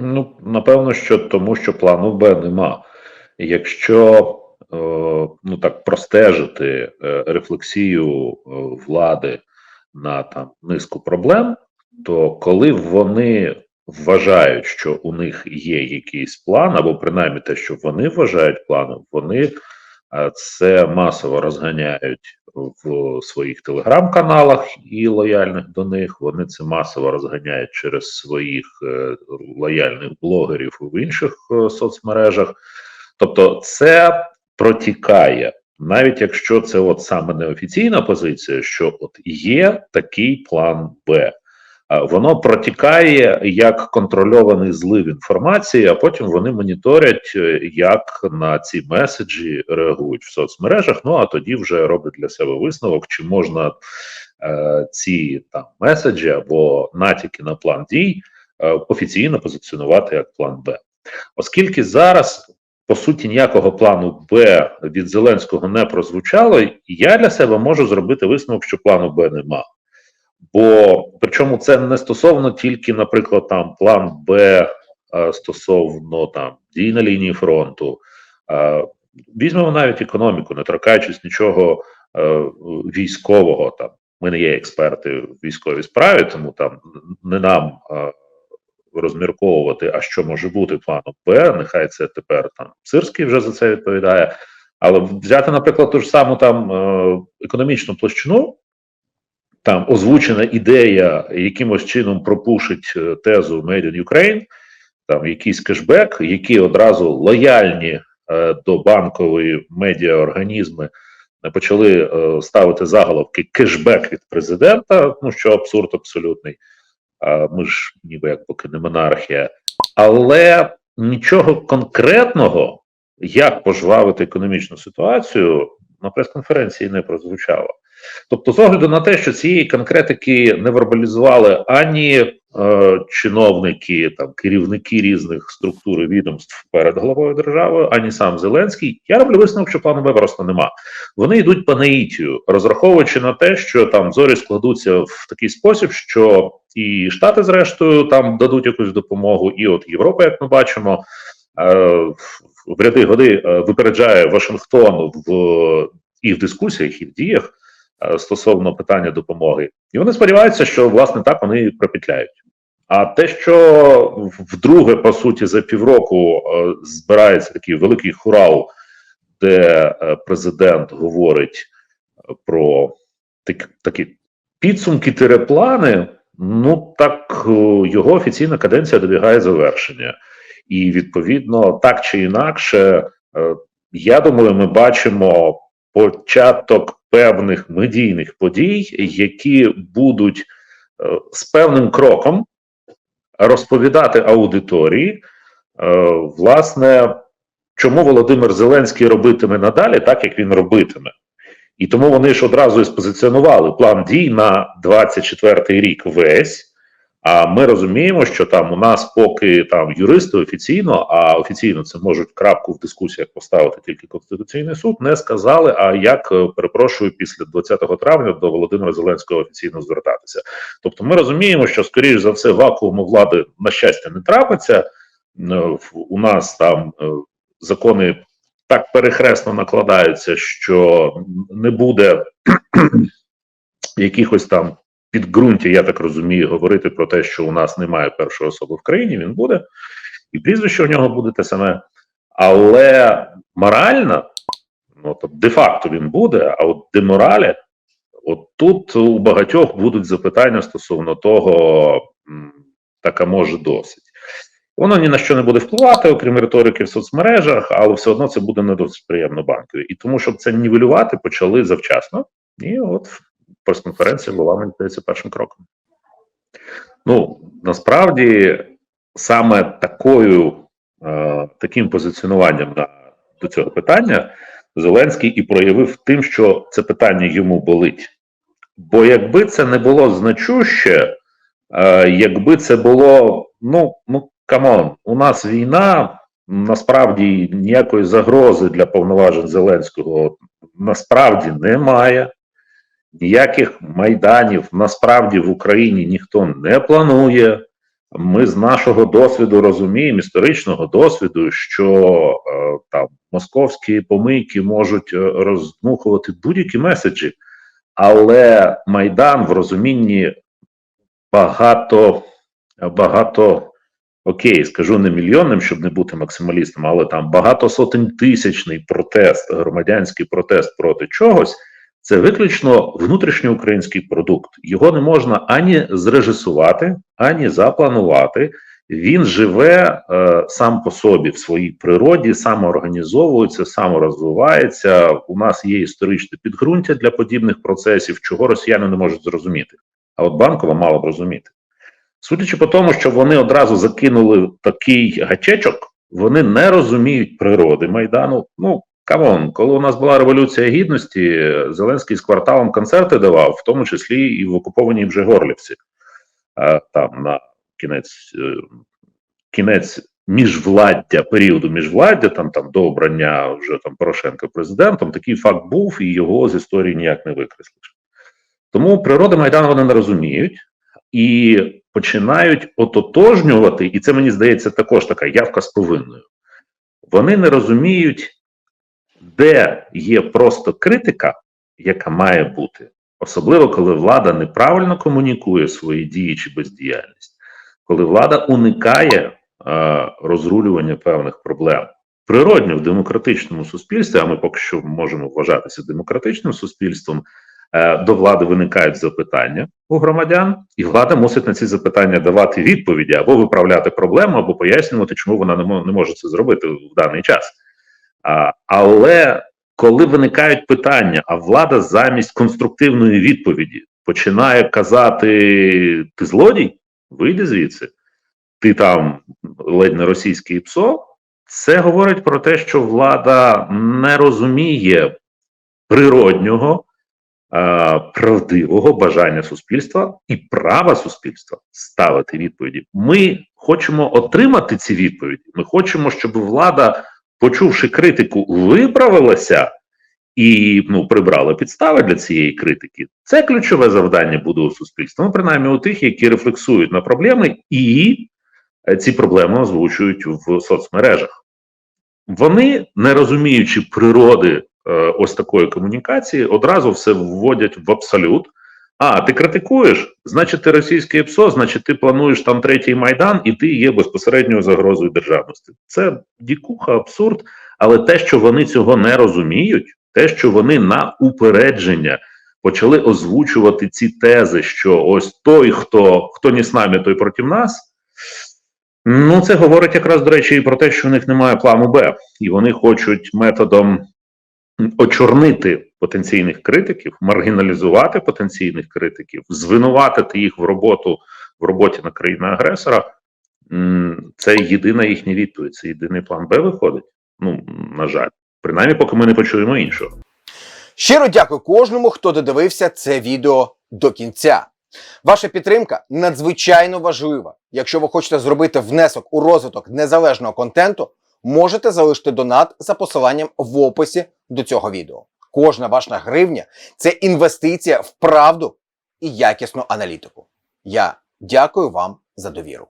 Ну, напевно, що тому, що плану Б нема. Якщо е, ну так простежити е, рефлексію е, влади на там низку проблем, то коли вони вважають, що у них є якийсь план, або принаймні те, що вони вважають планом, вони це масово розганяють в своїх телеграм-каналах і лояльних до них. Вони це масово розганяють через своїх е, лояльних блогерів в інших е, соцмережах. Тобто, це протікає, навіть якщо це от саме неофіційна позиція, що от є такий план Б. А Воно протікає як контрольований злив інформації, а потім вони моніторять, е, як на ці меседжі реагують в соцмережах. Ну а тоді вже роблять для себе висновок, чи можна е, ці там меседжі або натяки на план дій е, офіційно позиціонувати як план Б. Оскільки зараз по суті ніякого плану Б від Зеленського не прозвучало, я для себе можу зробити висновок, що плану Б нема. Бо причому це не стосовно тільки, наприклад, там план Б е, стосовно там дій на лінії фронту. Е, візьмемо навіть економіку, не торкаючись нічого е, військового. Там ми не є експерти в військовій справі, тому там не нам розмірковувати, а що може бути планом Б. Нехай це тепер там Сирський вже за це відповідає. Але взяти, наприклад, ту ж саму там економічну площину там озвучена ідея якимось чином пропушить е, тезу Made in Ukraine, там якийсь кешбек, які одразу лояльні е, до банкової медіаорганізми е, почали е, ставити заголовки кешбек від президента. Ну що абсурд абсолютний. А ми ж ніби як поки не монархія, але нічого конкретного, як пожвавити економічну ситуацію, на прес-конференції не прозвучало. Тобто, з огляду на те, що цієї конкретики не вербалізували ані е, чиновники, там керівники різних структур і відомств перед головою держави, ані сам Зеленський, я роблю висновок, що плану Б просто нема. Вони йдуть по наїтію, розраховуючи на те, що там зорі складуться в такий спосіб, що і Штати, зрештою, там дадуть якусь допомогу, і от Європа, як ми бачимо. Е, в ряди годи е, випереджає Вашингтон в і в дискусіях, і в діях стосовно питання допомоги, і вони сподіваються, що власне так вони пропетляють. А те, що вдруге, по суті, за півроку е, збирається такий великий хурал, де президент говорить про так, такі підсумки тиреплани, ну так його офіційна каденція добігає завершення. І відповідно, так чи інакше, я думаю, ми бачимо початок певних медійних подій, які будуть з певним кроком розповідати аудиторії, власне, чому Володимир Зеленський робитиме надалі, так як він робитиме. І тому вони ж одразу і спозиціонували план дій на 24-й рік весь. А ми розуміємо, що там у нас поки там юристи офіційно, а офіційно це можуть крапку в дискусіях поставити тільки Конституційний суд, не сказали. А як перепрошую після 20 травня до Володимира Зеленського офіційно звертатися? Тобто, ми розуміємо, що скоріш за все вакууму влади на щастя не трапиться. У нас там закони так перехресно накладаються, що не буде якихось там підґрунті, я так розумію, говорити про те, що у нас немає першої особи в країні, він буде, і прізвище у нього буде те саме. Але морально, ну то де-факто він буде, а от де моралі, от тут у багатьох будуть запитання стосовно того, така може досить. Воно ні на що не буде впливати, окрім риторики в соцмережах, але все одно це буде не досить приємно банкові. І тому, щоб це нівелювати, почали завчасно. І от прес-конференція була, мені здається, першим кроком. Ну, насправді, саме такою, е, таким позиціонуванням на, до цього питання Зеленський і проявив тим, що це питання йому болить. Бо якби це не було значуще, е, якби це було, ну, ну, камон, у нас війна. Насправді ніякої загрози для повноважень Зеленського насправді немає. Ніяких майданів насправді в Україні ніхто не планує. Ми з нашого досвіду розуміємо, історичного досвіду, що е, там московські помийки можуть е, роздмухувати будь-які меседжі, але Майдан в розумінні багато, багато окей, скажу не мільйонним, щоб не бути максималістом, але там багато сотень тисячний протест, громадянський протест проти чогось. Це виключно внутрішньоукраїнський продукт. Його не можна ані зрежисувати, ані запланувати. Він живе е, сам по собі в своїй природі, самоорганізовується, саморозвивається. У нас є історичне підґрунтя для подібних процесів, чого росіяни не можуть зрозуміти. А от банкова мала б розуміти. Судячи по тому, що вони одразу закинули такий гачечок, вони не розуміють природи майдану. Ну камон, коли у нас була революція гідності, Зеленський з кварталом концерти давав, в тому числі і в окупованій вже Горлівці. Там на кінець е, кінець міжвладдя, періоду міжвладдя, там там до обрання вже там Порошенка президентом, такий факт був, і його з історії ніяк не викреслиш. Тому природи Майдану вони не розуміють і починають ототожнювати, і це мені здається також така явка з повинною. Вони не розуміють, де є просто критика, яка має бути, особливо коли влада неправильно комунікує свої дії чи бездіяльність, коли влада уникає е, розрулювання певних проблем. Природньо в демократичному суспільстві, а ми поки що можемо вважатися демократичним суспільством, е, до влади виникають запитання у громадян, і влада мусить на ці запитання давати відповіді або виправляти проблему, або пояснювати, чому вона не, може це зробити в даний час. Але коли виникають питання, а влада замість конструктивної відповіді починає казати: ти злодій, вийди звідси, ти там ледь не російський ПСО, це говорить про те, що влада не розуміє природнього, правдивого бажання суспільства і права суспільства ставити відповіді. Ми хочемо отримати ці відповіді. Ми хочемо, щоб влада почувши критику, виправилася і ну, прибрала підстави для цієї критики. Це ключове завдання буде у суспільства. Ну, принаймні у тих, які рефлексують на проблеми і е, ці проблеми озвучують в соцмережах. Вони, не розуміючи природи е, ось такої комунікації, одразу все вводять в абсолют. А, ти критикуєш, значить, ти російський ПСО, значить, ти плануєш там третій майдан, і ти є безпосередньою загрозою державності. Це дікуха, абсурд. Але те, що вони цього не розуміють, те, що вони на упередження почали озвучувати ці тези, що ось той, хто хто не з нами, той проти нас. Ну, це говорить якраз до речі і про те, що в них немає плану Б, і вони хочуть методом очорнити потенційних критиків, маргіналізувати потенційних критиків, звинуватити їх в роботу в роботі на країну агресора. Це єдина їхня відповідь. Це єдиний план Б виходить. Ну на жаль, принаймні, поки ми не почуємо іншого. Щиро дякую кожному, хто додивився це відео до кінця. Ваша підтримка надзвичайно важлива. Якщо ви хочете зробити внесок у розвиток незалежного контенту, можете залишити донат за посиланням в описі до цього відео. Кожна ваша гривня це інвестиція в правду і якісну аналітику. Я дякую вам за довіру.